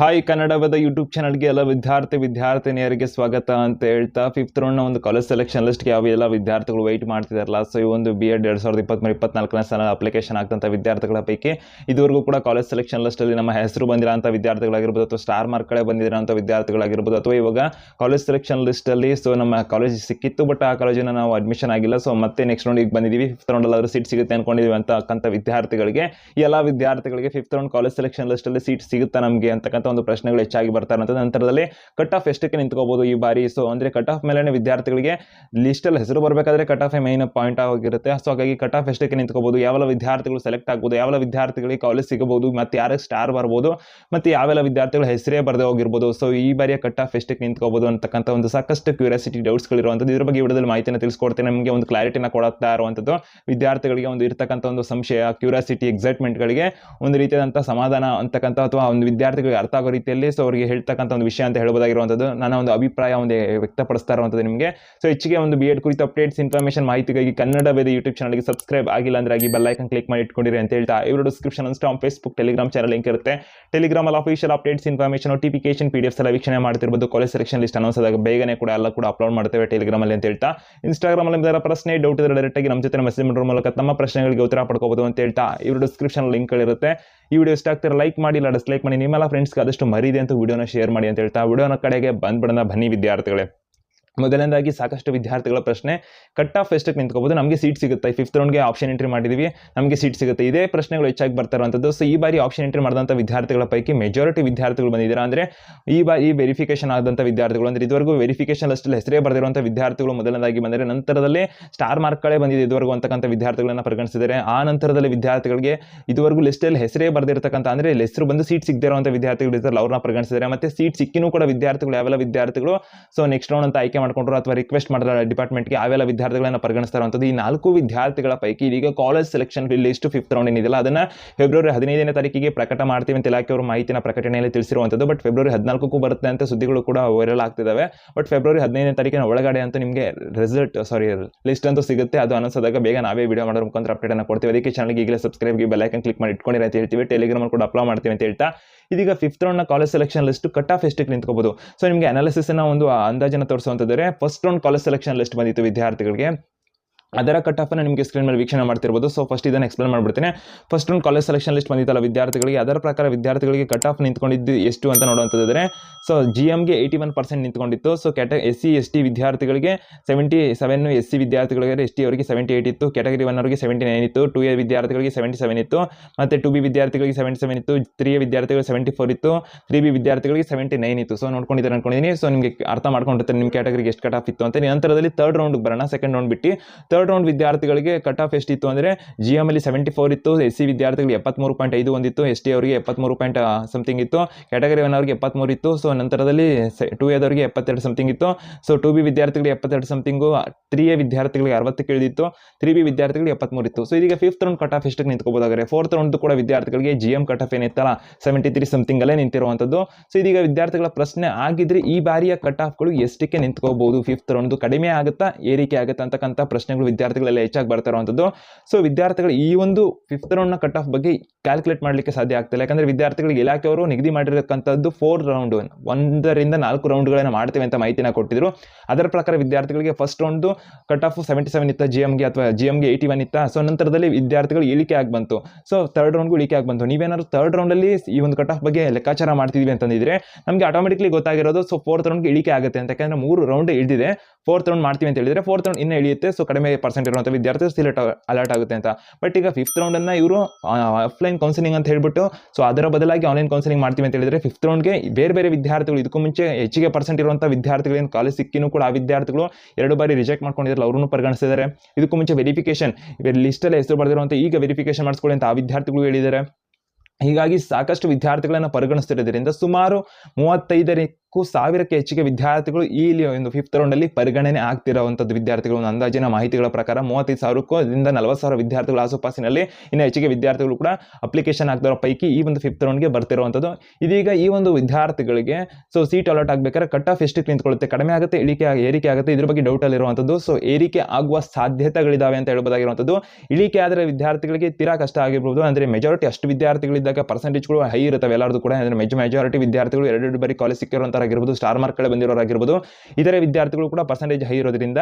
Hi ಕನ್ನಡದ YouTube ಚಾನಲ್ಗೆ ಎಲ್ಲ ವಿದ್ಯಾರ್ಥಿ, ವಿದ್ಯಾರ್ಥಿನಿಯರಿಗೆ ಸ್ವಾಗತ ಅಂತ ಹೇಳ್ತಾ ಫಿಫ್ತ್ ರೌಂಡ್ನ ಒಂದು ಕಾಲೇಜ್ ಸೆಲೆಕ್ಷನ್ ಲಿಸ್ಟ್ಗೆ ಯಾವ ಎಲ್ಲ ವಿದ್ಯಾರ್ಥಿಗಳು ವೆಯ್ಟ್ ಮಾಡ್ತಿದಾರಲ್ಲ? ಸೊ ಈ ಒಂದು ಬಿ ಎಡ್ ಎರಡು ಸಾವಿರದ ಇಪ್ಪತ್ತ್ಮೂರು ಇಪ್ಪತ್ನಾಲ್ಕನೇ ಸಾಲ ಅಪ್ಲಿಕೇಶನ್ ಆಗ್ತಂಥ ವಿದ್ಯಾರ್ಥಿಗಳ ಪೈಕಿ, ಇದುವರೆಗೂ ಕೂಡ ಕಾಲೇಜ್ ಸೆಲೆಕ್ಷನ್ ಲಿಸ್ಟಲ್ಲಿ ನಮ್ಮ ಹೆಸರು ಬಂದಿರೋ ಅಂಥ ವಿದ್ಯಾರ್ಥಿಗಳಾಗಿರ್ಬೋದು ಅಥವಾ ಸ್ಟಾರ್ ಮಾರ್ಕ್ಗಳೇ ಬಂದಿರೋಂಥ ವಿದ್ಯಾರ್ಥಿಗಳಾಗಿರ್ಬೋದು ಅಥವಾ ಇವಾಗ ಕಾಲೇಜ್ ಸೆಲೆಕ್ಷನ್ ಲಿಸ್ಟಲ್ಲಿ ಸೊ ನಮ್ಮ ಕಾಲೇಜ್ ಸಿಕ್ಕಿತ್ತು ಬಟ್ ಆ ಕಾಲೇಜಿನ ನಾವು ಅಡ್ಮಿಷನ್ ಆಗಿಲ್ಲ. ಸೊ ಮತ್ತೆ ನೆಕ್ಸ್ಟ್ ರೌಂಡಿಗೆ ಬಂದಿದ್ದೀವಿ ಫಿಫ್ತ್ ರೌಂಡಲ್ಲಾದರೂ ಸೀಟ್ ಸಿಗುತ್ತೆ ಅನ್ಕೊಂಡಿದ್ದೀವಿ ಅಂತ ಅಕ್ಕಂಥ ವಿದ್ಯಾರ್ಥಿಗಳಿಗೆ. ಎಲ್ಲ ವಿದ್ಯಾರ್ಥಿಗಳಿಗೆ ಫಿಫ್ತ್ ರೌಂಡ್ ಕಾಲೇಜ್ ಸೆಲೆಕ್ಷನ್ ಲಿಸ್ಟಲ್ಲಿ ಸೀಟ್ ಸಿಗುತ್ತಾ ನಮಗೆ ಅಂತಕ್ಕಂಥ ಒಂದು ಪ್ರಶ್ನೆಗಳು ಹೆಚ್ಚಾಗಿ ಬರ್ತಾ ಇರೋಂಥದ್ದು ನಂತರದಲ್ಲಿ ಕಟ್ ಆಫ್ ಎಷ್ಟಕ್ಕೆ ನಿಂತ್ಕೋಬಹುದು ಈ ಬಾರಿ? ಸೊ ಅಂದರೆ ಕಟ್ ಆಫ್ ಮೇಲೆ ವಿದ್ಯಾರ್ಥಿಗಳಿಗೆ ಲಿಸ್ಟಲ್ಲಿ ಹೆಸರು ಬರಬೇಕಾದ್ರೆ ಕಟ್ ಆಫ್ ಮೈನ್ ಪಾಯಿಂಟ್ ಆಗಿರುತ್ತೆ. ಸೊ ಹಾಗಾಗಿ ಕಟ್ ಆಫ್ ಎಷ್ಟಕ್ಕೆ ನಿಂತ್ಕೋಬಹುದು ಯಾವೆಲ್ಲ ವಿದ್ಯಾರ್ಥಿಗಳು ಸೆಲೆಕ್ಟ್ ಆಗ್ಬೋದು? ಯಾವೆಲ್ಲ ವಿದ್ಯಾರ್ಥಿಗಳಿಗೆ ಕಾಲೇಜ್ ಸಿಗಬಹುದು? ಮತ್ತು ಯಾರಿಗೆ ಸ್ಟಾರ್ ಬರ್ಬೋದು? ಮತ್ತು ಯಾವೆಲ್ಲ ವಿದ್ಯಾರ್ಥಿಗಳು ಹೆಸರೇ ಬರದೆ ಹೋಗಿರ್ಬೋದು? ಸೊ ಈ ಬಾರಿಯ ಕಟ್ ಆಫ್ ಎಷ್ಟಕ್ಕೆ ನಿಂತ್ಕೋಬಹುದು ಅಂತಕ್ಕಂಥ ಒಂದು ಸಾಕಷ್ಟು ಕ್ಯೂರಿಯಾಸಿಟಿ ಡೌಟ್ಸ್ಗಳಿರುವಂಥದ್ದು ಇದ್ರ ಬಗ್ಗೆ ವಿಡಿಯೋದಲ್ಲಿ ಮಾಹಿತಿನ ತಿಳಿಸ್ಕೊಡ್ತೇನೆ. ನಮಗೆ ಒಂದು ಕ್ಲಾರಿಟಿನ ಕೊಡುತ್ತಾ ಇರುವಂಥದ್ದು. ವಿದ್ಯಾರ್ಥಿಗಳಿಗೆ ಒಂದು ಇರ್ತಕ್ಕಂಥ ಒಂದು ಸಂಶಯ ಕ್ಯೂರಿಯಾಸಿಟಿ ಎಕ್ಸೈಟ್ಮೆಂಟ್ಗಳಿಗೆ ಒಂದು ರೀತಿಯಾದಂಥ ಸಮಾಧಾನ ಅಂತಕ್ಕಂಥ ಅಥವಾ ಒಂದು ವಿದ್ಯಾರ್ಥಿಗಳಿಗೆ ಆಗೋ ರೀತಿಯಲ್ಲಿ ಸೊ ಅವರಿಗೆ ಹೇಳ್ತಕ್ಕಂಥ ಒಂದು ವಿಷಯ ಅಂತ ಹೇಳ್ಬೋದಾಗಿರುವಂಥದ್ದು ನನ್ನ ಒಂದು ಅಭಿಪ್ರಾಯ ಒಂದು ವ್ಯಕ್ತಪಡಿಸ್ತಾ ಇರುವಂಥದ್ದು ನಿಮಗೆ. ಸೊ ಹೆಚ್ಚಿಗೆ ಒಂದು ಬಿ ಎಡ್ ಕುರಿತು ಅಪ್ಡೇಟ್ಸ್ ಇನ್ಫಾರ್ಮೇಷನ್ ಮಾಹಿತಿಗಾಗಿ ಕನ್ನಡ ವೇದ ಯೂಟ್ಯೂಬ್ ಚಾನಲ್ಗೆ ಸಬ್ಸ್ಕ್ರೈಬ್ ಆಗಿಲ್ಲ ಅಂದ್ರೆ ಆಗಿ ಬೆಲ್ ಐಕನ್ ಕ್ಲಿಕ್ ಮಾಡಿ ಇಟ್ಕೊಂಡಿರಿ ಅಂತ ಹೇಳ್ತಾ ಇವರು description Instagram Facebook Telegram channel link ಇರುತ್ತೆ. ಟೆಲಿಗ್ರಾಮಲ್ಲಿ official updates information notification P D F ಎಲ್ಲ ವೀಕ್ಷಣೆ ಮಾಡ್ತಿರ್ಬೋದು. ಕಾಲೇಜ್ ಸೆಲೆಕ್ಷನ್ ಲಿಸ್ಟ್ ಅನೌನ್ಸ್ ಆದಾಗ ಬೇಗನೆ ಕೂಡ ಎಲ್ಲ ಕೂಡ ಅಪ್ಲೋಡ್ ಮಾಡ್ತೇವೆ ಟೆಲಿಗ್ರಾಮಲ್ಲಿ ಅಂತ ಹೇಳ್ತಾ. ಇನ್ಸ್ಟಾಗ್ರಾಮಲ್ಲಿ ನಿಮ್ದರ ಪ್ರಶ್ನೆ ಡೌಟ್ ಇದ್ರೆ ಡೈರೆಕ್ಟಾಗಿ ನಮ್ಮ ಜೊತೆ ಮೆಸೇಜ್ ಮಾಡೋದ್ರ ಮೂಲಕ ತಮ್ಮ ಪ್ರಶ್ನೆಗಳಿಗೆ ಉತ್ತರ ಪಡ್ಕೋಬಹುದು ಅಂತ ಹೇಳ್ತಾ ಇವರು ಡಿಸ್ಕ್ರಿಪ್ಷನ್ ಲಿಂಕ್ಗಳಿರುತ್ತೆ ಈ ವಿಡಿಯೋ ಲೈಕ್ ಮಾಡಿ, ಇಲ್ಲ ಡಿಸ್ಲೈಕ್ ಮಾಡಿ. ನಿಮ್ಮೆಲ್ಲ ಫ್ರೆಂಡ್ಸ್ಗೆ ಆದಷ್ಟು ಮರೀದೆ ಅಂತ ವಿಡಿಯೋನ ಶೇರ್ ಮಾಡಿ ಅಂತ ಹೇಳ್ತಾ ವಿಡಿಯೋನ ಕಡೆಗೆ ಬಂದ್ಬಿಡೋಣ. ಬನ್ನಿ ವಿದ್ಯಾರ್ಥಿಗಳೇ. ಮೊದಲನೇದಾಗಿ ಸಾಕಷ್ಟು ವಿದ್ಯಾರ್ಥಿಗಳ ಪ್ರಶ್ನೆ. ಕಟ್ ಆಫ್ ಎಷ್ಟಕ್ಕೆ ನಿಂತ್ಕೋಬೋದು? ನಮಗೆ ಸೀಟ್ ಸಿಗುತ್ತೆ. ಫಿಫ್ತ್ ರೌಂಡ್ಗೆ ಆಪ್ಷನ್ ಎಂಟ್ರಿ ಮಾಡಿದ್ದೀವಿ ನಮಗೆ ಸೀಟ್ ಸಿಗುತ್ತೆ. ಇದೇ ಪ್ರಶ್ನೆಗಳು ಹೆಚ್ಚಾಗಿ ಬರ್ತಾರಂಥದ್ದು ಸೊ ಈ ಬಾರಿ ಆಪ್ಷನ್ ಎಂಟ್ರಿ ಮಾಡಿದಂಥ ವಿದ್ಯಾರ್ಥಿಗಳ ಪೈಕಿ ಮೆಜಾರಿಟಿ ವಿದ್ಯಾರ್ಥಿಗಳು ಬಂದಿದ್ದೀರಾ ಅಂದರೆ, ಈ ಬಾರಿ ಈ ವೆರಿಫಿಕೇಶನ್ ಆದಂಥ ವಿದ್ಯಾರ್ಥಿಗಳು ಅಂದರೆ, ಇದುವರೆಗೂ ವೆರಿಫಿಕೇಶನ್ ಅಷ್ಟಲ್ಲಿ ಹೆಸರೇ ಬರೆದಿರುವಂಥ ವಿದ್ಯಾರ್ಥಿಗಳು ಮೊದಲನೇದಾಗಿ ಬಂದರೆ, ನಂತರದಲ್ಲಿ ಸ್ಟಾರ್ ಮಾರ್ಕ್ಗಳೇ ಬಂದಿದೆ ಇದುವರೆಗೂ ಅಂತಕ್ಕಂಥ ವಿದ್ಯಾರ್ಥಿಗಳನ್ನು ಪರಿಗಣಿಸಿದರೆ. ಆ ನಂತರದಲ್ಲಿ ವಿದ್ಯಾರ್ಥಿಗಳಿಗೆ ಇದುವರೆಗೂ ಲಿಸ್ಟಲ್ಲಿ ಹೆಸರೇ ಬರೆದಿರ್ತಕ್ಕಂಥ ಅಂದರೆ ಹೆಸರು ಬಂದು ಸೀಟ್ ಸಿಗದೇ ಇರುವಂಥ ವಿದ್ಯಾರ್ಥಿಗಳು ಇದ್ದಾರೆ ಅವ್ರನ್ನ ಪರಿಗಣಿಸಿದ್ದಾರೆ ಮತ್ತು ಸೀಟ್ ಸಿಕ್ಕಿನೂ ಕೂಡ ವಿದ್ಯಾರ್ಥಿಗಳು, ಯಾವೆಲ್ಲ ವಿದ್ಯಾರ್ಥಿಗಳು? ಸೊ ನೆಕ್ಸ್ಟ್ ರೌಂಡ್ ಅಂತ ಆಯ್ಕೆ ಮಾಡ್ಕೊಂಡ್ರು ಅಥವಾ ರಿಕ್ವೆಸ್ಟ್ ಮಾಡಿದ್ರೆ ಡಿಪಾರ್ಟ್ಮೆಂಟ್ಗೆ ಯಾವೆಲ್ಲ ವಿದ್ಯಾರ್ಥಿಗಳನ್ನ ಪರಿಗಣಿಸ್ತಾರಂಥದ್ದು ಈ ನಾಲ್ಕು ವಿದ್ಯಾರ್ಥಿಗಳ ಪೈಕಿ ಇದೀಗ college selection list fifth round ಏನಿದೆಯಲ್ಲ, ಅದನ್ನ ಫೆಬ್ರವರಿ ಹದಿನೈದನೇ ತಾರೀಕಿಗೆ ಪ್ರಕಟ ಮಾಡ್ತೀವಿ ಅಂತ ಇಲಾಖೆಯವರು ಮಾಹಿತಿನ ಪ್ರಕಟಣೆಯಲ್ಲಿ ತಿಳಿಸಿರುವಂಥದ್ದು. ಬಟ್ ಫೆಬ್ರವರಿ ಹದಿನಾಲ್ಕಕ್ಕೂ ಬರುತ್ತೆ ಅಂತ ಸುದ್ದಿಗಳು ಕೂಡ ವೈರಲ್ ಆಗ್ತಿದ್ದಾವೆ ಬಟ್ ಫೆಬ್ರವರಿ ಹದಿನೈದನೇ ತಾರೀಕಿನ ಒಳಗಡೆ ಅಂತ ನಿಮಗೆ ರಿಸಲ್ಟ್ ಸಾರಿ ಲಿಸ್ಟ್ ಅಂತೂ ಸಿಗುತ್ತೆ. ಅದು ಅನಿಸೋದಾಗ ಬೇಗ ನಾವೇ ವಿಡಿಯೋ ಮಾಡೋದ್ರ ಮುಖಾಂತರ ಅಪ್ಡೇಟ್ ಅನ್ನು ಕೊಡ್ತೀವಿ. ಅದಕ್ಕೆ ಚಾನಲ್ಗೆ ಈಗಲೇ ಸಬ್ಸ್ಕ್ರೈಬ್ಗೆ ಬೆಲ್ ಐಕನ್ ಕ್ಲಿಕ್ ಮಾಡಿ ಇಟ್ಕೊಂಡಿರಿ ಅಂತ ಹೇಳ್ತೀವಿ. ಟೆಲಿಗ್ರಾಮ್ ಕೂಡ ಅಪ್ಲೋಡ್ ಮಾಡ್ತೀವಿ ಅಂತ ಹೇಳ್ತಾ. ಇದೀಗ fifth ರೌಂಡ್ನ college selection list cut off ಎಷ್ಟಕ್ಕೆ ನಿಂತ್ಕೋಬಹುದು ಸೊ ನಿಮಗೆ ಅನಾಲಿಸಿಸ್ನ ಒಂದು ಅಂದಾಜನ್ನು ತೋರಿಸುವಂಥದ್ದರೆ first round college selection list ಬಂದಿತ್ತು ವಿದ್ಯಾರ್ಥಿಗಳಿಗೆ. ಅದರ ಕಟ್ ಆಫನ್ನು ನಿಮಗೆ ಸ್ಕ್ರೀನ್ ಮೇಲೆ ವೀಕ್ಷಣೆ ಮಾಡ್ತಿರ್ಬೋದು. ಸೊ ಫಸ್ಟ್ ಇದನ್ನು ಎಕ್ಸ್ಪ್ಲೇನ್ ಮಾಡ್ಬಿಡ್ತೀನಿ. ಫಸ್ಟ್ ಒಂದು ಕಾಲೇಜ್ ಸೆಲೆಕ್ಷನ್ ಲಿಸ್ಟ್ ಬಂದಿತ್ತಲ್ಲ ವಿದ್ಯಾರ್ಥಿಗಳಿಗೆ, ಅದರ ಪ್ರಕಾರ ವಿದ್ಯಾರ್ಥಿಗಳಿಗೆ ಕಟ್ ಆಫ್ ನಿಂತ್ಕೊಂಡಿದ್ದು ಎಷ್ಟು ಅಂತ ನೋಡುವಂಥದ್ದರೆ ಸೊ ಜಿ ಎಮ್ಗೆ ಏಯ್ಟಿ ಒನ್ ಪರ್ಸೆಂಟ್ ನಿಂತ್ಕೊಂಡಿತ್ತು. So ಕ್ಯಾಟ S C S T ವಿದ್ಯಾರ್ಥಿಗಳಿಗೆ ಸೆವೆಂಟಿ ಸೆವೆನ್ ಎಸ್ ಸಿ ವಿದ್ಯಾರ್ಥಿಗಳಿಗೆ ಎಸ್ ಟಿ ಅವರಿಗೆ ಸೆವೆಂಟಿ ಏಯ್ಟ್ ಇತ್ತು. ಕ್ಯಾಟಗರಿ ಒನ್ ಅವರಿಗೆ ಸೆವೆಂಟಿ ನೈನ್ ಇತ್ತು. ಟು ಎ ವಿದ್ಯಾರ್ಥಿಗಳಿಗೆ ಸೆವೆಂಟಿ ಸೆವೆನ್ ಇತ್ತು. ಮತ್ತು ಟು ಬಿ ವಿದ್ಯಾರ್ಥಿಗಳಿಗೆ ಸೆವೆಂಟಿ ಸೆವೆನ್ ಇತ್ತು. ತ್ರೀ ಎ ವಿದ್ಯಾರ್ಥಿಗಳಿಗೆ ಸೆವೆಂಟಿ ಫೋರ್ ಇತ್ತು. ತ್ರೀ ಬಿ ವಿದ್ಯಾರ್ಥಿಗಳಿಗೆ ಸೆವೆಂಟಿ ನೈನ್ ಇತ್ತು. ಸೊ ನೋಡ್ಕೊಂಡಿದ್ದಾರೆ ಅನ್ಕೊಂಡಿದ್ದೀನಿ ಸೊ ನಿಮಗೆ ಅರ್ಥ ಮಾಡ್ಕೊಂಡಿರ್ತಾರೆ ನಿಮ್ಮ ಕ್ಯಾಟಗರಿಗೆ ಎಷ್ಟು ಕಟ್ ಆಫ್ ಇತ್ತು ಅಂತ. ನಂತರದಲ್ಲಿ ತರ್ಡ್ ರೌಂಡ್ಗೆ ಬರೋಣ. ಸೆಕೆಂಡ್ ರೌಂಡ್ ಬಿಟ್ಟು ತರ್ಡ್ ರೌಂಡ್ ವಿದ್ಯಾರ್ಥಿಗಳಿಗೆ ಕಟ್ ಆಫ್ ಎಷ್ಟಿತ್ತು ಅಂದರೆ ಜಿ ಎಂ ಅಲ್ಲಿ ಸೆವೆಂಟಿ ಫೋರ್ ಇತ್ತು ಎಸ್ ಸಿ ವಿದ್ಯಾರ್ಥಿಗಳಿಗೆ ಎಪ್ಪತ್ತ್ಮೂರು ಪಾಯಿಂಟ್ ಐದು ಒಂದಿತ್ತು ಎಸ್ ಟಿ ಅವರಿಗೆ ಎಪ್ಪತ್ಮೂರು ಪಾಯಿಂಟ್ ಸಮಥಿಂಗ್ ಇತ್ತು ಕ್ಯಾಟಗರಿ ಒನ್ ಅವರಿಗೆ ಎಪ್ಪತ್ಮೂರು ಇತ್ತು ಸೊ ನಂತರದಲ್ಲಿ ಟು ಎದವರಿಗೆ ಎಪ್ಪತ್ತೆರಡು ಸಮಥಿಂಗ್ ಇತ್ತು ಸೊ ಟು ಬಿ ವಿದ್ಯಾರ್ಥಿಗಳಿಗೆ ಎಪ್ಪತ್ತೆರಡು ಸಮಥಿಂಗು ತ್ರೀ ಎ ವಿದ್ಯಾರ್ಥಿಗಳಿಗೆ ಅರವತ್ತಕ್ಕೆ ಇಳಿದಿತ್ತು ತ್ರೀ ಬಿ ವಿದ್ಯಾರ್ಥಿಗಳಿಗೆ ಎಪ್ಪತ್ಮೂರು ಇತ್ತು. ಸೊ ಇದೀಗ ಫಿಫ್ತ್ ರೌಂಡ್ ಕಟ್ ಆಫ್ ಎಷ್ಟಕ್ಕೆ ನಿಂತ್ಕೋಬೋದಾಗಿದೆ ಫೋರ್ತ್ ರೌಂಡ್ ಕೂಡ ವಿದ್ಯಾರ್ಥಿಗಳಿಗೆ ಜಿ ಎಂ ಕಟ್ ಆಫ್ ಏನಿತ್ತಲ್ಲ ಸೆವೆಂಟಿ ತ್ರೀ ಸಮಥಿಂಗಲ್ಲೇ ನಿಂತಿರುವಂಥದ್ದು. ಸೊ ಇದೀಗ ವಿದ್ಯಾರ್ಥಿಗಳ ಪ್ರಶ್ನೆ ಆಗಿದ್ರೆ ಈ ಬಾರಿಯ ಕಟ್ ಆಫ್ಗಳು ಎಷ್ಟಕ್ಕೆ ನಿಂತ್ಕೋಬಹುದು ಫಿಫ್ತ್ ರೌಂಡ್ ಕಡಿಮೆ ಆಗುತ್ತಾ, ಏರಿಕೆ ಆಗುತ್ತಾ ಅಂತಕ್ಕಂಥ ಪ್ರಶ್ನೆಗಳು ವಿದ್ಯಾರ್ಥಿಗಳೆಲ್ಲ ಹೆಚ್ಚಾಗಿ ಬರ್ತಾ ಇರುವಂಥದ್ದು. ಸೊ ವಿದ್ಯಾರ್ಥಿಗಳು ಈ ಒಂದು ಫಿಫ್ತ್ ರೌಂಡ್ನ ಕಟ್ ಆಫ್ ಬಗ್ಗೆ ಕ್ಯಾಲ್ಕುಲೇಟ್ ಮಾಡಲಿಕ್ಕೆ ಸಾಧ್ಯ ಆಗ್ತಿಲ್ಲ. ಯಾಕಂದರೆ ವಿದ್ಯಾರ್ಥಿಗಳಿಗೆ ಇಲಾಖೆಯವರು ನಿಗದಿ ಮಾಡಿರತಕ್ಕಂಥದ್ದು ಫೋರ್ ರೌಂಡ್ ಒಂದರಿಂದ ನಾಲ್ಕು ರೌಂಡ್ಗಳನ್ನು ಮಾಡ್ತೇವೆ ಅಂತ ಮಾಹಿತಿನ ಕೊಟ್ಟಿದ್ರು. ಅದರ ಪ್ರಕಾರ ವಿದ್ಯಾರ್ಥಿಗಳಿಗೆ ಫಸ್ಟ್ ರೌಂಡ್ದು ಕಟ್ ಆಫ್ ಸೆವೆಂಟಿ ಸೆವೆನ್ ಇತ್ತ ಜಿ ಎಮ್ಗೆ ಅಥವಾ ಜಿ ಎಮ್ಗೆ ಏಯ್ಟಿ ಒನ್ ಇತ್ತ. ಸೊ ನಂತರದಲ್ಲಿ ವಿದ್ಯಾರ್ಥಿಗಳು ಇಳಿಕೆ ಆಗಿ ಬಂತು. ಸೊ ಥರ್ಡ್ ರೌಂಡ್ಗೂ ಇಳಿಕೆ ಆಗಿ ಬಂತು. ನೀವೇನಾದ್ರು ಥರ್ಡ್ ರೌಂಡಲ್ಲಿ ಈ ಒಂದು ಕಟ್ ಆಫ್ ಬಗ್ಗೆ ಲೆಕ್ಕಾಚಾರ ಮಾಡ್ತಿದ್ವಿ ಅಂತಂದಿದ್ರೆ ನಮಗೆ ಆಟೋಮೆಟಿಕ್ಲಿ ಗೊತ್ತಾಗಿರೋದು. ಸೊ ಫೋರ್ತ್ ರೌಂಡ್ಗೆ ಇಳಿಕೆ ಆಗುತ್ತೆ ಅಂತ. ಯಾಕಂದರೆ ಮೂರು ರೌಂಡ್ ಇಳಿದಿದೆ. ಫೋರ್ತ್ ರೌಂಡ್ ಮಾಡ್ತೀವಿ ಅಂತ ಹೇಳಿದರೆ ಫೋರ್ತ್ ರೌಂಡ್ ಇನ್ನೂ ಇಳಿಯುತ್ತೆ ಸೊ ಕಡಿಮೆ ಪರ್ಸೆಂಟ್ ಇರುವಂಥ ವಿದ್ಯಾರ್ಥಿಗಳು ಸಿಲೆಕ್ಟ್ ಅಲರ್ಟ್ ಆಗುತ್ತೆ ಅಂತ. ಬಟ್ ಈಗ ಫಿಫ್ತ್ ರೌಂಡನ್ನು ಇವರು ಆಫ್ಲೈನ್ ಕೌನ್ಸಿಲಿಂಗ್ ಅಂತ ಹೇಳ್ಬಿಟ್ಟು ಸೊ ಅದರ ಬದಲಾಗಿ ಆನ್ಲೈನ್ ಕೌನ್ಸಿಲಿಂಗ್ ಮಾಡ್ತೀವಿ ಅಂತ ಹೇಳಿದರೆ ಫಿಫ್ತ್ ರೌಂಡ್ಗೆ ಬೇರೆ ಬೇರೆ ವಿದ್ಯಾರ್ಥಿಗಳು, ಇದಕ್ಕೂ ಮುಂಚೆ ಹೆಚ್ಚಿಗೆ ಪರ್ಸೆಂಟ್ ಇರುವಂಥ ವಿದ್ಯಾರ್ಥಿಗಳೇನು ಕಾಲೇಜ್ ಸಿಕ್ಕಿನೂ ಕೂಡ ಆ ವಿದ್ಯಾರ್ಥಿಗಳು ಎರಡು ಬಾರಿ ರಿಜೆಕ್ಟ್ ಮಾಡ್ಕೊಂಡಿದ್ರಲ್ಲ, ಅವ್ರನ್ನು ಪರಿಗಣಿಸಿದ್ದಾರೆ. ಇದಕ್ಕೂ ಮುಂಚೆ ವೆರಿಫಿಕೇಶನ್ ಲಿಸ್ಟಲ್ಲಿ ಹೆಸರು ಬರೆದಿರುವಂಥ ಈಗ ವೆರಿಫಿಕೇಶನ್ ಮಾಡಿಸ್ಕೊಳ್ಳಿ ಅಂತ ಆ ವಿದ್ಯಾರ್ಥಿಗಳು ಹೇಳಿದ್ದಾರೆ. ಹೀಗಾಗಿ ಸಾಕಷ್ಟು ವಿದ್ಯಾರ್ಥಿಗಳನ್ನು ಪರಿಗಣಿಸ್ತಿರೋದ್ರಿಂದ ಸುಮಾರು ಮೂವತ್ತೈದರಕ್ಕಿಂತ ನಾಲ್ಕು ಸಾವಿರಕ್ಕೆ ಹೆಚ್ಚಿಗೆ ವಿದ್ಯಾರ್ಥಿಗಳು ಇಲ್ಲಿ ಒಂದು ಫಿಫ್ತ್ ರೌಂಡಲ್ಲಿ ಪರಿಗಣನೆ ಆಗ್ತಿರುವಂಥದ್ದು ವಿದ್ಯಾರ್ಥಿಗಳು. ಒಂದು ಅಂದಾಜಿನ ಮಾಹಿತಿಗಳ ಪ್ರಕಾರ ಮೂವತ್ತೈದು ಸಾವಿರಕ್ಕೂ ಅದರಿಂದ ನಲವತ್ತು ಸಾವಿರ ವಿದ್ಯಾರ್ಥಿಗಳ ಆಸುಪಾಸಿನಲ್ಲಿ ಇನ್ನು ಹೆಚ್ಚಿಗೆ ವಿದ್ಯಾರ್ಥಿಗಳು ಕೂಡ ಅಪ್ಲಿಕೇಶನ್ ಆಗ್ತಿರೋ ಪೈಕಿ ಈ ಒಂದು ಫಿಫ್ತ್ ರೌಂಡ್ಗೆ ಬರ್ತಿರುವಂಥದ್ದು ಇದೀಗ ಈ ಒಂದು ವಿದ್ಯಾರ್ಥಿಗಳಿಗೆ ಸೊ ಸೀಟ್ ಅಲಾಟ್ ಆಗಬೇಕಾದ್ರೆ ಕಟ್ ಆಫ್ ಎಷ್ಟಕ್ಕೆ ನಿಂತ್ಕೊಳ್ಳುತ್ತೆ. ಕಡಿಮೆ ಆಗುತ್ತೆ, ಇಳಿಕೆ ಏರಿಕೆ ಆಗುತ್ತೆ. ಇದ್ರ ಬಗ್ಗೆ ಡೌಟ್ ಅಲ್ಲಿರುವಂಥದ್ದು ಸೊ ಏರಿಕೆ ಆಗುವ ಸಾಧ್ಯತೆಗಳಿದಾವೆ ಅಂತ ಹೇಳ್ಬೋದಾಗಿರುವಂಥದ್ದು ಇಳಿಕೆ ಆದರೆ ವಿದ್ಯಾರ್ಥಿಗಳಿಗೆ ತೀರಾ ಕಷ್ಟ ಆಗಿರ್ಬೋದು. ಅಂದರೆ ಮೆಜಾರಿಟಿ ಅಷ್ಟು ವಿದ್ಯಾರ್ಥಿಗಳಿದ್ದಾಗ ಪರ್ಸೆಂಟೇಜ್ಗಳು ಹೈ ಇರುತ್ತವೆ. ಎಲ್ಲರದು ಕೂಡ ಅಂದರೆ ಮೆಜ್ ಮೆಜಾರಿಟಿ ವಿದ್ಯಾರ್ಥಿಗಳು ಎರಡೆರಡು ಬಾರಿ ಕಾಲೇಜ್ ಸಿಕ್ಕಿರುವಂಥರಾಗಿರ್ಬೋದು ಸ್ಟಾರ್ ಮಾರ್ಕ್ಗಳೇ ಬಂದಿರೋರಾಗಿರ್ಬೋದು, ಇತರೆ ವಿದ್ಯಾರ್ಥಿಗಳು ಕೂಡ ಪರ್ಸೆಂಟೇಜ್ ಹೈ ಇರೋದ್ರಿಂದ,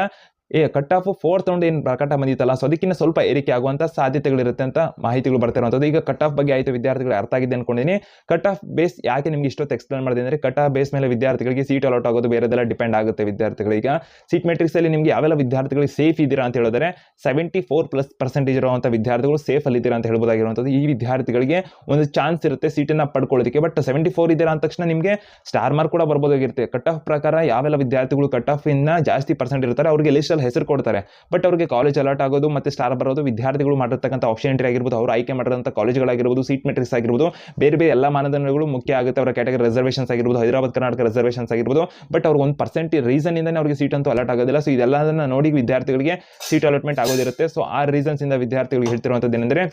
ಏ ಕಟ್ ಆಫ್ ಫೋರ್ತ್ ರೌಂಡ್ ಏನು ಪ್ರಕಟ ಬಂದಿತ್ತಲ್ಲ ಸೊ ಅದಕ್ಕಿಂತ ಸ್ವಲ್ಪ ಏರಿಕೆ ಆಗುವಂಥ ಸಾಧ್ಯತೆಗಳಿರುತ್ತೆ ಅಂತ ಮಾಹಿತಿಗಳು ಬರ್ತಿರುವಂಥದ್ದು ಈಗ ಕಟ್ ಆಫ್ ಬಗ್ಗೆ ಆಯಿತು ವಿದ್ಯಾರ್ಥಿಗಳು ಅರ್ಥ ಆಗಿದೆ ಅನ್ಕೊಂಡಿನಿ ಕಟ್ ಆಫ್ ಬೇಸ್ ಯಾಕೆ ನಿಮ್ಗೆ ಇಷ್ಟೊತ್ತು ಎಕ್ಸ್ಪ್ಲೇನ್ ಮಾಡಿದೆ ಅಂದರೆ ಕಟ್ ಆಫ್ ಬೇಸ್ ಮೇಲೆ ವಿದ್ಯಾರ್ಥಿಗಳಿಗೆ ಸೀಟ್ ಅಲಾಟ್ ಆಗೋದು ಬೇರೆದೆಲ್ಲ ಡಿಪೆಂಡ್ ಆಗುತ್ತೆ ವಿದ್ಯಾರ್ಥಿಗಳಿಗೆ ಸೀಟ್ ಮೆಟ್ರಿಕ್ಸಲ್ಲಿ ನಿಮಗೆ ಯಾವೆಲ್ಲ ವಿದ್ಯಾರ್ಥಿಗಳಿಗೆ ಸೇಫ್ ಇದ್ದೀರಾ ಅಂತ ಹೇಳಿದ್ರೆ ಸೆವೆಂಟಿ ಫೋರ್ ಪ್ಲಸ್ ಪರ್ಸೆಂಟೇಜ್ ಇರುವಂಥ ವಿದ್ಯಾರ್ಥಿಗಳು ಸೇಫ್ ಅಲ್ಲಿದ್ದೀರಾ ಅಂತ ಹೇಳ್ಬೋದಾಗಿರುವಂಥದ್ದು. ಈ ವಿದ್ಯಾರ್ಥಿಗಳಿಗೆ ಒಂದು ಚಾನ್ಸ್ ಇರುತ್ತೆ ಸೀಟನ್ನು ಪಡ್ಕೊಳ್ಳೋದಕ್ಕೆ ಬಟ್ ಸೆವೆಂಟಿ ಫೋರ್ ಇದ್ದೀರಾ ಅಂದ ತಕ್ಷಣ ನಿಮಗೆ ಸ್ಟಾರ್ ಮಾರ್ಕ್ ಕೂಡ ಬರ್ಬೋದಾಗಿರುತ್ತೆ. ಕಟ್ ಆಫ್ ಪ್ರಕಾರ ಯಾವೆಲ್ಲ ವಿದ್ಯಾರ್ಥಿಗಳು ಕಟ್ ಆಫ್ ಇನ್ನ ಜಾಸ್ತಿ ಪರ್ಸೆಂಟ್ ಇರ್ತಾರೆ, ಅವರಿಗೆ ಲಿಸ್ಟಲ್ಲಿ ಹೆಸರು ಕೊಡ್ತಾರೆ. ಬಟ್ ಅವರಿಗೆ ಕಾಲೇಜ್ ಅಲಾಟ್ ಆಗೋದು ಮತ್ತೆ ಸ್ಟಾರ್ ಬರೋದು ವಿದ್ಯಾರ್ಥಿಗಳು ಮಾಡಿರ್ತಕ್ಕಂಥ ಆಪ್ಷನ್ ಎಂಟ್ರಿ ಆಗಿರ್ಬೋದು, ಅವರು ಆಯ್ಕೆ ಮಾಡಿರೋಂಥ ಕಾಲೇಜ್ಗಳಾಗಿರ್ಬೋದು ಸೀಟ್ ಮೆಟ್ರಿಕ್ಸ್ ಆಗಿರ್ಬೋದು, ಬೇರೆ ಬೇರೆ ಎಲ್ಲ ಮಾನದಂಡಗಳು ಮುಖ್ಯ ಆಗುತ್ತೆ. ಅವರ ಕ್ಯಾಟಗರಿ ರಿಸರ್ವೇಷನ್ಸ್ ಆಗಿರ್ಬೋದು, ಹೈದರಾಬಾದ್, ಕರ್ನಾಟಕ ರಿಸರ್ವೇಷನ್ಸ್ ಆಗಿರ್ಬೋದು. ಬಟ್ ಅವ್ರಿಗೆ ಒಂದು ಪರ್ಸೆಂಟ್ ರೀಸನ್ ಇಂದನೇ ಅವರಿಗೆ ಸೀಟ್ ಅಂತೂ ಅಲಾಟ್ ಆಗೋದಿಲ್ಲ. ಸೊ ಇದೆಲ್ಲದನ್ನ ನೋಡಿ ವಿದ್ಯಾರ್ಥಿಗಳಿಗೆ ಸೀಟ್ ಅಲಾಟ್ಮೆಂಟ್ ಆಗೋದಿರುತ್ತೆ. ಸೊ ಆ ರೀಸನ್ಸ್ ಇಂದ ವಿದ್ಯಾರ್ಥಿಗಳಿಗೆ ಹೇಳ್ತಿರುವಂಥದ್ದು ಏನಂದ್ರೆ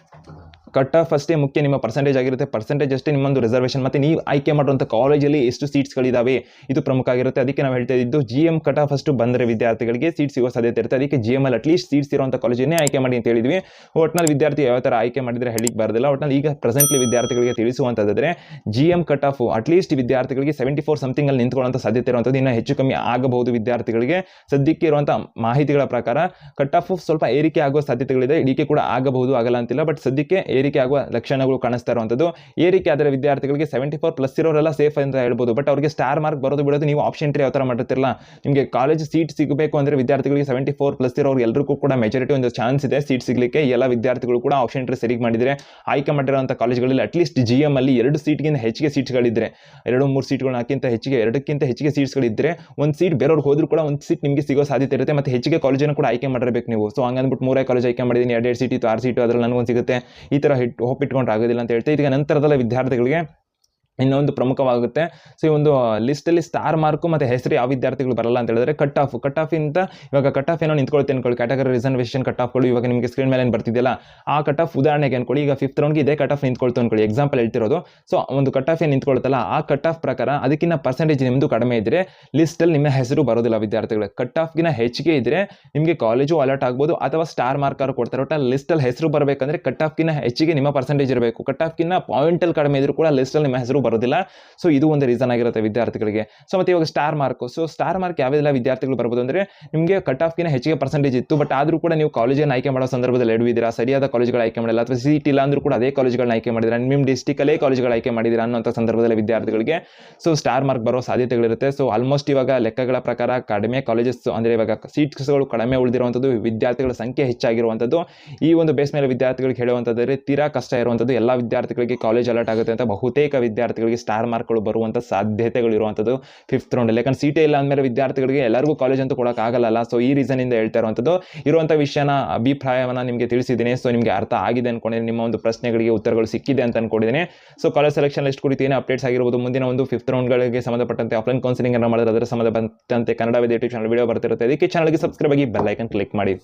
ಕಟ್ ಆಫ್ ಅಷ್ಟೇ ಮುಖ್ಯ, ನಿಮ್ಮ ಪರ್ಸೆಂಟೇಜ್ ಆಗಿರುತ್ತೆ. ಪರ್ಸೆಂಟೇಜ್ ಅಷ್ಟೇ ನಿಮ್ಮೊಂದು ರಿಸರ್ವೇಷನ್ ಮತ್ತೆ ನೀವು ಆಯ್ಕೆ ಮಾಡುವಂಥ ಕಾಲೇಜಲ್ಲಿ ಎಷ್ಟು ಸೀಟ್ಸ್ಗಳಿದಾವೆ ಇದು ಪ್ರಮುಖ ಆಗಿರುತ್ತೆ ಅದಕ್ಕೆ ನಾವು ಹೇಳ್ತಾ ಇದ್ದು ಜಿ ಎಂ ಕಟ್ ಅಷ್ಟು ಬಂದರೆ ವಿದ್ಯಾರ್ಥಿಗಳಿಗೆ ಸೀಟ್ ಸಿಗೋ ಸಾಧ್ಯತೆ ಇರುತ್ತೆ. ಅದಕ್ಕೆ ಜಿ ಎಂ ಅಲ್ಲಿ ಅಟ್ಲೀಸ್ಟ್ ಸೀಟ್ಸ್ ಇರುವಂಥ ಕಾಲೇಜನ್ನೇ ಆಯ್ಕೆ ಮಾಡಿ ಅಂತ ಹೇಳಿದ್ವಿ. ಒಟ್ನಲ್ಲಿ ವಿದ್ಯಾರ್ಥಿ ಯಾವ ಥರ ಆಯ್ಕೆ ಮಾಡಿದ್ರೆ ಹೇಳಿಕ್ ಬಾರದಿಲ್ಲ. ಒಟ್ನಲ್ಲಿ ಈಗ ಪ್ರೆಸೆಂಟ್ಲಿ ವಿದ್ಯಾರ್ಥಿಗಳಿಗೆ ತಿಳಿಸುವಂಥದ್ದಾದರೆ G M cut off at least ವಿದ್ಯಾರ್ಥಿಗಳಿಗೆ ಸೆವೆಂಟಿ ಫೋರ್ ಸಮಥಿಂಗ್ ಅಲ್ಲಿ ನಿಂತ್ಕೊಳ್ಳುವಂಥ ಸಾಧ್ಯತೆ ಇರುವಂಥದ್ದು ಇನ್ನೂ ಹೆಚ್ಚು ಕಮ್ಮಿ ಆಗಬಹುದು ವಿದ್ಯಾರ್ಥಿಗಳಿಗೆ. ಸದ್ಯಕ್ಕೆ ಇರುವಂಥ ಮಾಹಿತಿಗಳ ಪ್ರಕಾರ ಕಟ್ ಆಫ್ ಸ್ವಲ್ಪ ಏರಿಕೆ ಆಗುವ ಸಾಧ್ಯತೆಗಳಿದೆ. ಇಡೀಕೆ ಕೂಡ ಆಗಬಹುದು, ಆಗಲ್ಲ ಅಂತಿಲ್ಲ. ಬಟ್ ಸದ್ಯಕ್ಕೆ ಏರಿಕೆ ಆಗುವ ಲಕ್ಷಣಗಳು ಕಾಣಿಸ್ತಾ ಇರುವಂಥದ್ದು. ಏರಿಕೆ ಆದರೆ ವಿದ್ಯಾರ್ಥಿಗಳಿಗೆ ಸೆವೆಂಟಿ ಫೋರ್ ಪ್ಲಸ್ ಇರೋರೆಲ್ಲ ಸೇಫ್ ಅಂತ ಹೇಳ್ಬೋದು. ಬಟ್ ಅವರಿಗೆ ಸ್ಟಾರ್ ಮಾರ್ಕ್ ಬರೋದು ಬಿಡೋದು ನೀವು ಆಪ್ಷನ್ ಎಂಟ್ರಿ ಯಾವ ಥರ ಮಾಡಿರ್ತಿರಲ್ಲ, ನಿಮಗೆ ಕಾಲೇಜ್ ಸೀಟ್ ಸಿಗಬೇಕು ಅಂದರೆ ವಿದ್ಯಾರ್ಥಿಗಳಿಗೆ ಸೆವೆಂಟಿ ಫೋರ್ ಪ್ಲಸ್ ಇರೋರು ಎಲ್ಲರಿಗೂ ಕೂಡ ಮೆಜಾರಿಟಿ ಒಂದು ಚಾನ್ಸ್ ಇದೆ ಸೀಟ್ ಸಿಗಲಿಕ್ಕೆ. ಎಲ್ಲ ವಿದ್ಯಾರ್ಥಿಗಳು ಕೂಡ ಆಪ್ಷನ್ ಎಂಟ್ರಿ ಸರಿ ಮಾಡಿದರೆ ಆಯ್ಕೆ ಮಾಡಿರೋಂಥ ಕಾಲೇಜ್ಗಳಲ್ಲಿ ಅಟ್ಲೀಸ್ಟ್ ಜಿ ಎಂ ಅಲ್ಲಿ ಎರಡು ಸೀಟ್ಗಿಂತ ಹೆಚ್ಚಿಗೆ ಸೀಟ್ಗಳಿದ್ರೆ ಎರಡು, ಮೂರು ಸೀಟ್ಗಳನ್ನ ಹಾಕಿಂತ ಹೆಚ್ಚಿಗೆ, ಎರಡಕ್ಕಿಂತ ಹೆಚ್ಚಿಗೆ ಸೀಟ್ಸ್ಗಳಿದ್ದರೆ ಒಂದು ಸೀಟ್ ಬೇರೆಯವ್ರಿಗೆ ಹೋದ್ರು ಕೂಡ ಒಂದು ಸೀಟ್ ನಿಮಗೆ ಸಿಗೋ ಸಾಧ್ಯತೆ ಇರುತ್ತೆ ಮತ್ತು ಹೆಚ್ಚಿಗೆ ಕಾಲೇಜನ್ನು ಕೂಡ ಆಯ್ಕೆ ಮಾಡಿರಬೇಕು ನೀವು. ಸೊ ಹಂಗಂದ್ಬಿಟ್ಟು ಮೂರೇ ಕಾಲೇಜ್ ಆಯ್ಕೆ ಮಾಡಿದ್ದೀನಿ ಎರಡೆರಡು ಎರಡು ಸೀಟ್ ಇತ್ತು, ಆರು ಸೀಟು ಅದರಲ್ಲಿ ನನಗೊಂದು ಸಿಗುತ್ತೆ. ಈ ಥರ ಹಿಟ್ ಹೋಪ್ ಇಟ್ಕೊಂಡು ಆಗೋದಿಲ್ಲ ಅಂತ ಹೇಳ್ತಾ, ಇದೀಗ ನಂತರದಲ್ಲ ವಿದ್ಯಾರ್ಥಿಗಳಿಗೆ ಇನ್ನೊಂದು ಪ್ರಮುಖವಾಗುತ್ತೆ. ಸೊ ಈ ಒಂದು ಲಿಸ್ಟಲ್ಲಿ ಸ್ಟಾರ್ ಮಾರ್ಕು ಮತ್ತು ಹೆಸರು ಯಾವ ವಿದ್ಯಾರ್ಥಿಗಳು ಬರಲ್ಲ ಅಂತ ಹೇಳಿದ್ರೆ ಕಟ್ ಆಫ್ ಕಟ್ ಆಫ್ ಇಂತ ಇವಾಗ ಕಟ್ ಆಫ್ ಏನೋ ನಿಂತ್ಕೊಳ್ಳಿ ಅನ್ಕೊಳ್ಳಿ. ಕ್ಯಾಟಗರಿ ರಿಸರ್ವೇಷನ್ ಕಟ್ ಆಫ್ಗಳು ಇವಾಗ ನಿಮಗೆ ಸ್ಕ್ರೀನ್ ಮೇಲೆ ಏನು ಬರ್ತಿದೆಯಲ್ಲ, ಆ ಕಟ್ ಆಫ್ ಉದಾಹರಣೆಗೆ ಅನ್ಕೊಳ್ಳಿ. ಈಗ ಫಿಫ್ತ್ ರೌಂಡ್ಗೆ ಇದೇ ಕಟ್ ಆಫ್ ನಿಂತ್ಕೊಳ್ತು ಅನ್ಕೊಳ್ಳಿ. ಎಕ್ಸಾಂಪಲ್ ಹೇಳ್ತಿರೋದು. ಸೊ ಒಂದು ಕಟ್ ಆಫ್ ಏನು ನಿಂತ್ಕೊಳ್ತಲ್ಲ ಆ ಕಟ್ ಆಫ್ ಪ್ರಕಾರ ಅದಕ್ಕಿಂತ ಪರ್ಸೆಂಟೇಜ್ ನಿಮ್ಮದು ಕಡಿಮೆ ಇದ್ದರೆ ಲಿಸ್ಟಲ್ಲಿ ನಿಮ್ಮ ಹೆಸರು ಬರೋದಿಲ್ಲ ವಿದ್ಯಾರ್ಥಿಗಳು. ಕಟ್ ಆಫ್ಗಿನ ಹೆಚ್ಚಿಗೆ ಇದ್ದರೆ ನಿಮಗೆ ಕಾಲೇಜು ಅಲರ್ಟ್ ಆಗ್ಬೋದು, ಅಥವಾ ಸ್ಟಾರ್ ಮಾರ್ಕರ್ ಕೊಡ್ತಾರೆ. ಒಟ್ಟ ಲಿಸ್ಟಲ್ಲಿ ಹೆಸರು ಬರಬೇಕಂದ್ರೆ ಕಟ್ ಆಫ್ಗಿನ ಹೆಚ್ಚಿಗೆ ನಿಮ್ಮ ಪರ್ಸೆಂಟೇಜ್ ಇರಬೇಕು. ಕಟ್ ಆಫ್ಗಿನ್ನ ಪಾಯಿಂಟಲ್ಲಿ ಕಡಿಮೆ ಇದ್ರೂ ಕೂಡ ಲಿಸ್ಟಲ್ಲಿ ನಿಮ್ಮ ಹೆಸರು ಬರೋದಿಲ್ಲ. ಸೊ ಇದು ಒಂದು ರೀಸನ್ ಆಗಿರುತ್ತೆ ವಿದ್ಯಾರ್ಥಿಗಳಿಗೆ. ಸೊ ಮತ್ತೆ ಇವಾಗ star mark so star mark ಯಾವೆಲ್ಲ ವಿದ್ಯಾರ್ಥಿಗಳು ಬರ್ಬೋದು ಅಂದರೆ, ನಿಮಗೆ ಕಟ್ ಆಫ್ಗಿನ ಹೆಚ್ಚಿಗೆ ಪರ್ಸೆಂಟೇಜ್ ಇತ್ತು ಬಟ್ ಆದರೂ ಕೂಡ ನೀವು ಕಾಲೇಜನ್ನು ಆಯ್ಕೆ ಮಾಡೋ ಸಂದರ್ಭದಲ್ಲಿ ಎಡವಿದ್ದೀರಾ? ಸರಿಯಾದ ಕಾಲೇಜ್ಗಳು ಆಯ್ಕೆ ಮಾಡಿಲ್ಲ, ಅಥವಾ ಸೀಟ್ ಇಲ್ಲ ಅಂದ್ರೂ ಕೂಡ ಅದೇ ಕಾಲೇಜ್ಗಳನ್ನ ಆಯ್ಕೆ ಮಾಡಿದ್ರೆ ನಿಮ್ಮ ಡಿಸ್ಟಿಕಲ್ಲೇ ಕಾಲೇಜ್ಗಳು ಆಯ್ಕೆ ಮಾಡಿದ್ದೀರಾ ಅನ್ನೋಂಥ ಸಂದರ್ಭದಲ್ಲಿ ವಿದ್ಯಾರ್ಥಿಗಳಿಗೆ ಸೊ ಸ್ಟಾರ್ ಮಾರ್ಕ್ ಬರೋ ಸಾಧ್ಯತೆಗಳಿರುತ್ತೆ. ಸೊ ಆಲ್ಮೋಸ್ಟ್ ಇವಾಗ ಲೆಕ್ಕಗಳ ಪ್ರಕಾರ ಕಡಿಮೆ ಕಾಲೇಜಸ್ ಅಂದರೆ ಇವಾಗ ಸೀಟ್ಸ್ಗಳು ಕಡಿಮೆ ಉಳಿದಿರುವಂಥದ್ದು, ವಿದ್ಯಾರ್ಥಿಗಳ ಸಂಖ್ಯೆ ಹೆಚ್ಚಾಗಿರುವಂಥದ್ದು, ಈ ಒಂದು ಬೇಸ್ ಮೇಲೆ ವಿದ್ಯಾರ್ಥಿಗಳಿಗೆ ಹೇಳುವಂಥದ್ದರೆ ತೀರಾ ಕಷ್ಟ ಇರುವಂಥದ್ದು, ಎಲ್ಲ ವಿದ್ಯಾರ್ಥಿಗಳಿಗೆ ಕಾಲೇಜ್ ಅಲರ್ಟ್ ಆಗುತ್ತೆ ಅಂತ ಬಹುತೇಕ ವಿದ್ಯಾರ್ಥಿಗಳಿಗೆ ಸ್ಟಾರ್ ಮಾರ್ಕ್ಗಳು ಬರುವಂಥ ಸಾಧ್ಯತೆಗಳು ಇರುವಂಥದ್ದು ಫಿಫ್ತ್ ರೌಂಡಲ್ಲಿ ಯಾಕಂದ್ರೆ ಸೀಟೇ ಇಲ್ಲ ಅಂದಮೇಲೆ ವಿದ್ಯಾರ್ಥಿಗಳಿಗೆ ಎಲ್ಲರಿಗೂ ಕಾಲೇಜ್ ಅಂತ ಕೊಡೋಕ್ಕಾಗಲ್ಲ ಸೊ ಈ ರೀಸನಿಂದ ಹೇಳ್ತಾ ಇರುವಂಥದ್ದು ಇರುವಂಥ ವಿಷಯನ ಅಭಿಪ್ರಾಯವನ್ನು ನಿಮಗೆ ತಿಳಿಸಿದ್ದೀನಿ. ಸೊ ನಿಮಗೆ ಅರ್ಥ ಆಗಿದೆ ಅನ್ಕೊಂಡಿದ್ದೀನಿ. ನಿಮ್ಮ ಒಂದು ಪ್ರಶ್ನೆಗಳಿಗೆ ಉತ್ತರಗಳು ಸಿಕ್ಕಿದೆ ಅಂತ ಅನ್ಕೊಂಡಿದ್ದೀನಿ. ಸೊ ಕಾಲೇಜ್ ಸೆಲೆಕ್ಷನ್ ಲಿಸ್ಟ್ ಕುರಿತು ಏನೇ ಅಪ್ಡೇಟ್ಸ್ ಆಗಿರ್ಬೋದು, ಮುಂದಿನ ಒಂದು ಫಿಫ್ತ್ ರೌಂಡ್ಗಳಿಗೆ ಸಂಬಂಧಪಟ್ಟಂತೆ ಆಫ್ಲೈನ್ ಕೌನ್ಸಿಲಿಂಗ್ ಅನ್ನು ಮಾಡಿದ್ರೆ ಅದರ ಸಂಬಂಧಪಟ್ಟಂತೆ ಕನ್ನಡ ವಿದ್ಯಾರ್ಥಿ ಚಾನಲ್ ವಿಡಿಯೋ ಬರ್ತಿರುತ್ತೆ. ಅದಕ್ಕೆ ಚಾನಲ್ಗೆ ಸಬ್ಸ್ಕ್ರೈಬ್ ಆಗಿ ಬೆಲ್ ಐಕನ್ ಕ್ಲಿಕ್ ಮಾಡಿ.